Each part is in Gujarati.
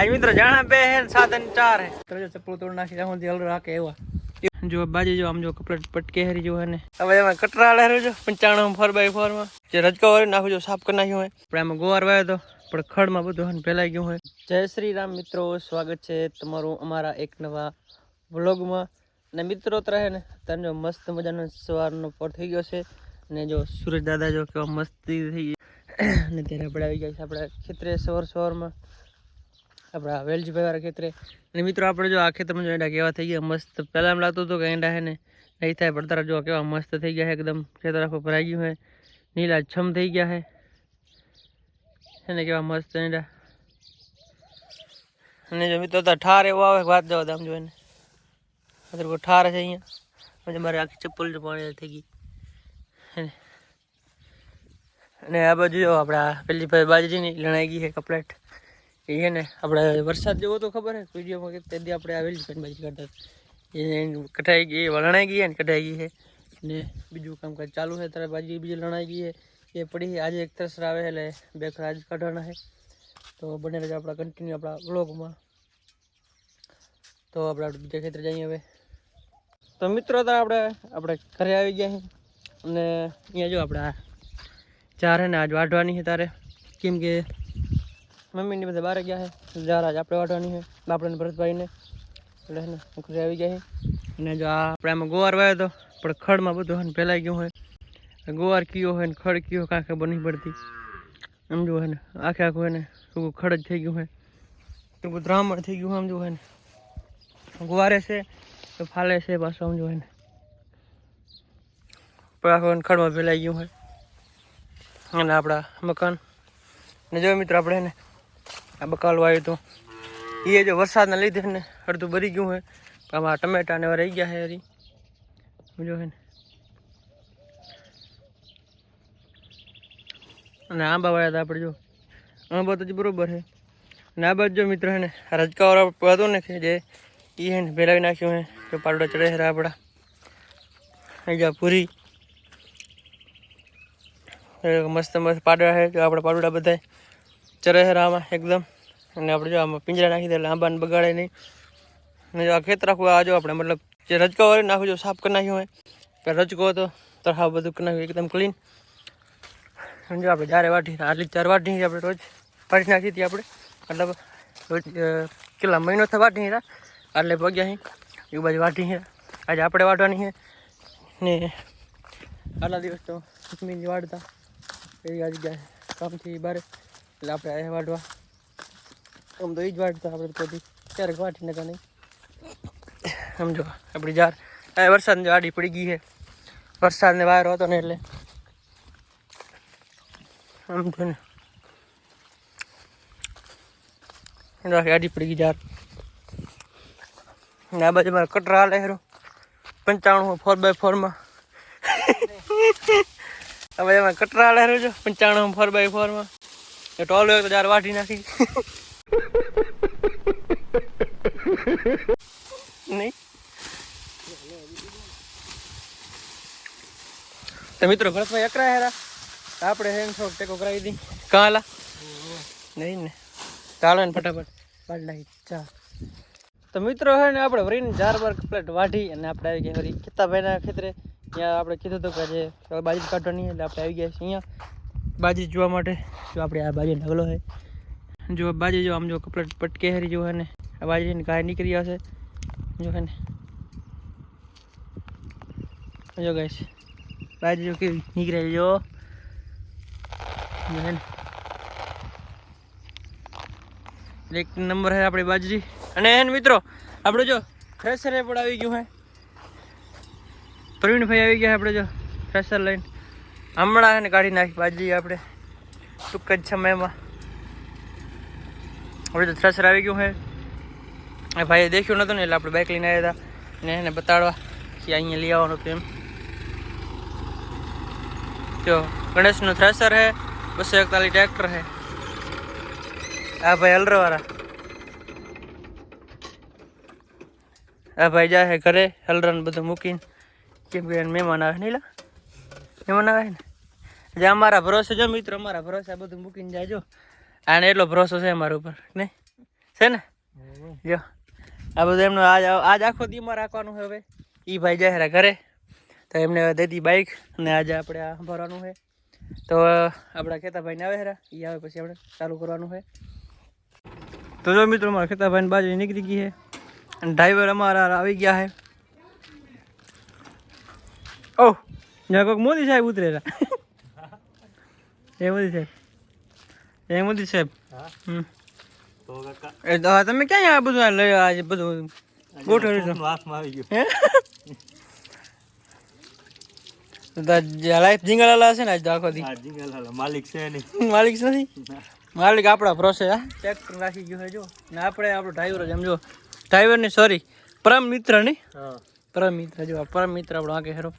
આ મિત્રો જાણા બે હે ને સાધન ચાર હે. ત્રજો ચપ્પલ તોડ નાખી સુધી હલ રાખે એવા. જો બાજી જો આમ જો કપડા પટકે હરી જો ને. હવે એમાં કટરા લહેરો જો પંચાણું ફોર બાય ફોરમાં. જે રજકો વાળી નાખું જો સાફ કરી નાખ્યું હોય. પણ એમાં ગોવાર વાયો તો પણ ખડમાં બધું હન ફેલાઈ ગયું હોય. જય શ્રી રામ મિત્રો સ્વાગત છે તમારું અમારા એક નવા વ્લોગમાં. અને મિત્રો તો રહે ને તને જો મસ્ત મજાનો સવારનો પર થઈ ગયો છે. અને જો સૂરજ દાદા જો કેવા મસ્તી થઈ ગઈ. અને ત્યારે આપણે આવી ગયા છે આપણે ખેતરે સવાર સવારમાં. આપણા વેલજીભાઈ વાળા ખેતરે. અને મિત્રો, આપણે જો આ ખેતરમાં જો એંડા કેવા થઈ ગયા, મસ્ત. પહેલાં એમ લાગતું હતું કે એંડા હે ને નહીં થાય, પણ તારા જો કેવા મસ્ત થઈ ગયા છે એકદમ ખેતર આખું ભરાઈ ગયું છે નીલા છમ થઈ ગયા છે એને કેવા મસ્ત એંડા. અને જો મિત્રો તો ઠાર એવો આવે કે વાત જવા દે આમ જો એને અત્યારે કોઈ ઠાર છે અહીંયા. પછી મારે આખી ચપ્પલ જો પાણી થઈ ગઈ. હે ને. અને આ બાજુ જો આપણા પેલી ભાઈ બાજરીની લણાઈ ગઈ છે કપલેટ. એ ને, આપણે વરસાદ જેવો તો ખબર હે, વિડીયોમાં કે તે આપણે આવેલી બાજી કરતા એને કટાઈ ગઈ લણાઈ ગઈ ને કટાઈ ગઈ છે ને બીજું કામકાજ ચાલુ છે ત્યારે બાજી બીજી લણાઈ ગઈ છે એ પડી આજે એક તસર આવે એટલે બે ખરા આજ કાઢવાના છે તો બને રહેજો આપણા કન્ટિન્યુ આપણા બ્લોગમાં તો આપણે આપણે બીજા ખેતરે જઈએ હવે. તો મિત્રો તો આપણે આપણે ઘરે આવી ગયા અને અહીંયા જો આપણે ચાર ને, આજ વાઢવાની છે તારે. કેમ કે મમ્મીની બધા બહાર ગયા છે. ચાર આજ આપણે વાટવાની છે બાપડાને ભરતભાઈને એટલે છે ને, ઘરે આવી ગયા છે. અને જો આપણે આમાં ગોવાર વાયો તો, પણ ખડમાં બધું હે ને ફેલાઈ ગયું હોય. ગોવાર કયો હોય ને ખડ કયો કાંઈ ખબર નહીં પડતી. આમ જો હોય ને, આખે આખું હોય ને શું ખડ જ થઈ ગયું હોય. તો બધું રામણ થઈ ગયું આમ જો હોય ને. ગુવારે છે, તો ફાલે છે પાછું, આમ જો હોય ને. પણ ખડમાં ફેલાઈ ગયું હોય. અને આપણા મકાન. ને જો મિત્રો, આપણે ને આ બકાલ વાવ્યું હતું. એ જો વરસાદના લીધે ને અડધું ભરી ગયું હોય પણ આમાં ટમેટા ને એવા રહી ગયા છે હરી જો હે ને? અને આંબા વાળ્યા હતા આપણે જો, આંબા તો હજી બરોબર છે. અને આ બાજુ જો મિત્રો હે ને, આ રજકાવાળા હતું ને કે જે એ હે ને ભેલાવી નાખ્યું હે જો પાડોડા ચડે છે આપણા અહીં જા પૂરી એ મસ્ત મસ્ત પાડવા છે, જો આપણા પાડોડા બધા ચરે છે આમાં એકદમ. અને આપણે જો આમાં પિંજરા નાખી દે એટલે આંબાને બગાડે નહીં. અને જો આ ખેતર આખું આ જો આપણે મતલબ જે રજકો વાળી નાખું જો સાફ કરી નાખ્યું હોય. પેલા રજકો હતો તરહાવ બધું કરી નાખ્યું એકદમ ક્લીન અને જો આપણે જ્યારે વાટી આટલી ચાર વાટી આપણે રોજ વાટી નાખી હતી આપણે. મતલબ રોજ અ, કેટલા મહિનો થવા વાટી હતા? એટલે પગ્યા અહીં. એ બાજુ વાટી છે. આજે આપણે વાટવાની છે. ને આટલા દિવસ તો મમ્મીની વાળતા એ આજે ગયા કામથી બારે એટલે આપણે અહીંયા વાટવા આમ તો એ જ વાટતા આપણે તો કદી ક્યારેક વાટી નકા નહીં. સમજો આપણી જાર. આ વરસાદની આડી પડી ગઈ છે વરસાદને વાયરો હતો ને એટલે. આમ તો ને. એટલે આખી આડી પડી ગઈ જાર. ને આ બાજુ મારા કટરા હાલે હેરો પંચાણું ફોર બાય ફોરમાં હવે એમાં કટરા હાલે હેરો છો પંચાણું ફોર બાય ફોરમાં એ ટોલ વેક તો જાર વાટી નાખી. નહીં. તો મિત્રો ભરતભાઈ અકરા હેરા? આપણે હેન થોડોક ટેકો કરાવી દી. કાલા? નહીં ને. ચાલો ને ફટાફટ. નાખી ચા તો મિત્રો હે ને આપણે વરીને ચાર બાર પ્લેટ વાઢી અને આપણે આવી ગયા વરી કિતાભાઈના ખેતરે. ત્યાં આપણે કીધું હતું કે જે બાજુ કાઢવાની એટલે આપણે આવી ગયા છીએ અહીંયા. બાજી જોવા માટે. જો આપણે આ બાજી ઢગલો છે. જો બાજી જો આમ જો કપલેટ પટકે હરી જો ને, આ બાજી ગાય નીકળી આવશે જો ને. જો ગાઈશ બાજી જો કેવી નીકળે જો હે એક નંબર છે આપણી બાજરી અને એન મિત્રો, આપણે જો ફ્રેશર પણ આવી ગયું હે. પ્રવીણભાઈ આવી ગયા આપણે જો ફ્રેશર લઈને. હમણાં એને કાઢી નાખી બાજી આપણે. ટૂંક જ સમયમાં. આપણે તો થ્રેસર આવી ગયું હે એ ભાઈએ દેખ્યું નહોતું ને, એટલે આપણે બાઇક લઈને આવ્યા હતા. ને એને બતાડવા કે અહીંયા લઈ આવવાનું હતું એમ. જો, ગણેશનું થ્રેસર હે બસો એકતાલીસ ટ્રેક્ટર હે આ ભાઈ હલરવાળા આ ભાઈ જાય ઘરે હલરન બધું મૂકીને. કેમ કે મહેમાન આવે નહીં લા ના ને? જે અમારા ભરોસે જો મિત્રો, અમારા ભરોસે આ બધું મૂકીને જાજો. અને એટલો ભરોસો છે અમારા ઉપર, નહીં? છે ને? જો. આ બધું એમનો આજ આજ આખો દીમાં રાખવાનું છે હવે. એ ભાઈ જાય હેરા ઘરે. તો એમને દીધી બાઇક અને આજે આપણે આ ભરવાનું છે. તો આપણા ખેતાભાઈને આવે હેરા. એ આવે પછી આપણે ચાલુ કરવાનું છે. તો જો મિત્રો, અમારા ખેતાભાઈની બાજુ નીકળી ગઈ છે. અને ડ્રાઈવર અમારા આવી ગયા છે. ઓહ! જ્યાં કોઈક મોદી સાહેબ ઉતરેલા એ મોદી સાહેબ. એ મોદી સાહેબ. એ તો તમે ક્યાં આ બધું લઈ આજે બધું છે? તો લાઈફ જીંગલાલા હશે ને આજ આખો દી. માલિક છે નહીં. માલિક નથી માલિક આપણા પ્રોસેસ હા? ચેક રાખી ગયો છે જો. ને આપણે આપણો ડ્રાઈવર જ સમજો ડ્રાઈવર ને સોરી પરમ મિત્ર હા. પરમ મિત્ર જો પરમ મિત્ર આપણો આગે હેરો.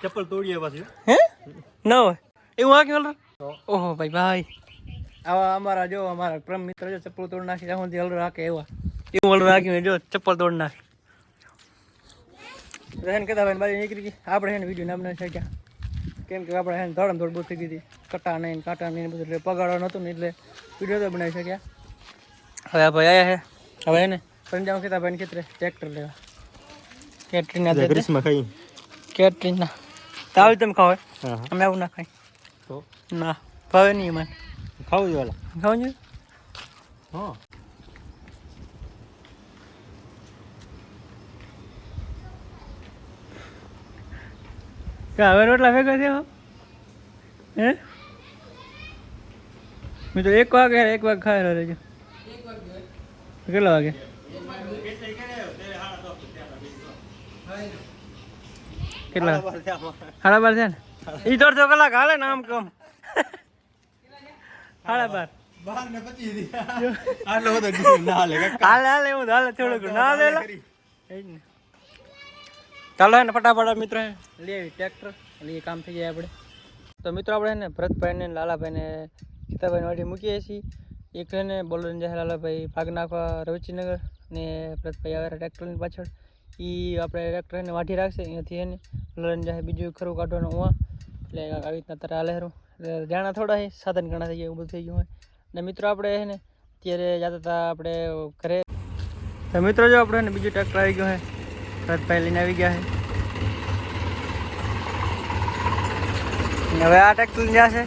ચપ્પલ તોડીએ પાછી હે ન હોય એવું આગે હલર તો ઓહો ભાઈ ભાઈ આવા અમારા જો અમારા પરમ મિત્ર જો ચપ્પલ તોડ નાખી ત્યાં સુધી હલર રાખે એવા એવું હલર રાખીને જો ચપ્પલ તોડ નાખી રહેન કહેતા ભાઈ બાજુ નીકળી ગઈ આપણે એને વીડિયો નામ નથી શક્યા કેમ કે આપણે એને ધોળમ ધોળ બહુ થઈ ગઈ હતી કટા નહીં કાંટા નહીં બધું એટલે પગાડવા નહોતું ને એટલે વીડિયો તો બનાવી શક્યા હવે આ ભાઈ આયા છે હવે એને પંજાબ કહેતા ભાઈ ખેતરે ટ્રેક્ટર લેવા કેટરીના દે દે. ગ્રીસમાં ખાઈ કેટરીના તાવ તમે ખાવ હોય? હા હા અમે આવું ના ખાઈ તો ના ભાવે નહીં મને ખાવું જ વાલા ખાવું જોઈએ હા કે હવે રોટલા ભેગા થયો હે મેં તો એક વાગે એક વાગે ખાઈ રહેજો કેટલા વાગે કેટલા? સાડા બાર છે ને? ઈ દોઢસો કલાક હાલે ને આમ કમ? સાડા બાર. ચાલો હે ને ફટાફટ મિત્રો લઈ આવી ટ્રેક્ટર. લઈએ કામ થઈ જાય આપણે. તો મિત્રો આપણે ને ભરતભાઈ ને લાલાભાઈ ને વાડી મૂકીએ છીએ. એક ને બોલન જાય લાલાભાઈ ભાગ નાખવા રવિચીનગર ને ભરતભાઈ આવે ટ્રેક્ટરની પાછળ. એ આપણે ટ્રેક્ટરને વાઢી રાખશે, અહીંયાથી એને લડન જાય બીજું ખરું કાઢવાનું ઉવા એટલે આવી રીતના તારે હાલે હરું. એટલે જાણા થોડા છે સાધન ઘણા થઈ ગયા ઊભું થઈ ગયું હોય. ને મિત્રો આપણે છે અત્યારે જતા હતા આપણે ઘરે. તો મિત્રો જો આપણે ને બીજું ટ્રેક્ટર આવી ગયું છે ભરતભાઈ લઈને આવી ગયા છે હવે આ ટ્રેક્ટર લઈને જશે.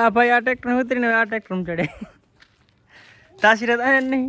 આ ભાઈ, આ ટ્રેક્ટર ઉતરીને આ ટ્રેક્ટર ચડે. તાસીરત રહેતા નહીં.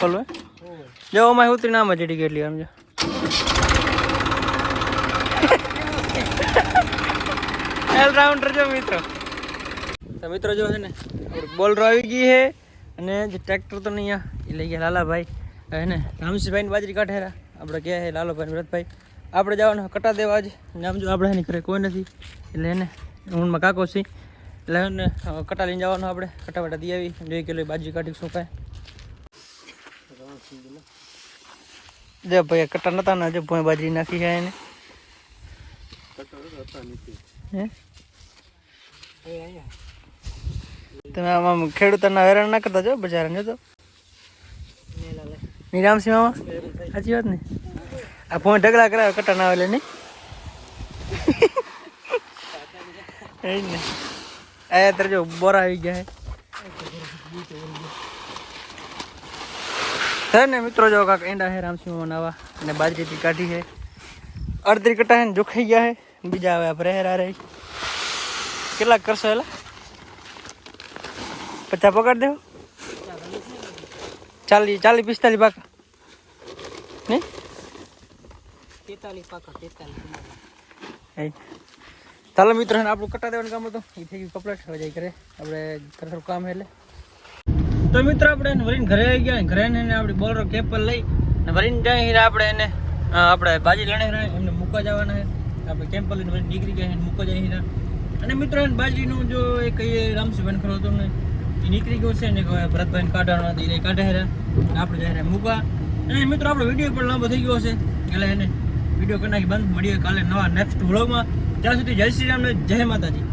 ખોલો જો અમારે ઉતરી નામ જ કેટલી આમ જો ઓલરાઉન્ડર જો મિત્ર. તો મિત્ર જો છે ને બોલરો આવી ગઈ હે અને જે ટ્રેક્ટર તો નહીં એ લઈ ગયા લાલાભાઈ. હે ને રામસિંહભાઈની બાજરી કાઢેરા. આપણે કહે હે લાલાભાઈ વ્રતભાઈ. આપણે જવાનું કટા દેવા જ નામ જો આપણે એની ઘરે કોઈ નથી. એટલે એને હું કાકો છીએ. એટલે ને કટા લઈને જવાનું આપણે. કટા વટા દઈ આવી, બે કિલો બાજી કાઢી શોકાય જે ભાઈ કટા નતા ને જે ભોય બાજી નાખી જાય એને. તમે આમ ખેડૂતોના હેરાન ના કરતા જો બજાર જો તો? નિરામસિંહ મામા? સાચી વાત ને? આ ફોન ઢગલા કરાવે, કટા ના આવે ને એ જ ને. એ અત્યારે જો બોર આવી ગયા છે ને મિત્રો જો કાંક ઈંડા હે રામસિંહ નાવા અને બાજરીથી કાઢી છે અડધી કટા હે જોખાઈ ગયા હે બીજા હવે આપણે હેરા રહી કેટલાક કરશો એલા પચાસ પકડ દેવો ચાલીસ ચાલીસ પિસ્તાલીસ પાકા નહીં તેતાલીસ પાકા તેતાલીસ ચાલો મિત્રો આપણું કટા દેવાનું કામ હતું. એ થઈ ગયું કપડાટ હવે જઈ કરે આપણે ખરેખર કામ એટલે. તો મિત્રો, આપણે એને વરીને ઘરે આવી ગયા ઘરે એને આપણે બોલરો કેપર લઈ અને વરીને જાય આપણે એને આપણે ભાજી લણે એમને મૂકવા જવાના છે આપણે કેમ્પ લઈને નીકળી ગયા એને મૂકવા જાય રહ્યા અને મિત્રો એને બાજરીનું જો એ કહીએ રામસિંહભાઈ ખરો હતો ને, એ નીકળી ગયો છે ને ભરતભાઈને કાઢવાના હતા એ કાઢે હેરા. આપણે આપણે રહ્યા મૂકવા. અને મિત્રો, આપણો વીડિયો પણ લાંબો થઈ ગયો છે એટલે એને વીડિયો કરી નાખી બંધ. મળીએ કાલે નવા નેક્સ્ટ વ્લોગમાં ત્યાં સુધી જય શ્રી રામ ને જય માતાજી.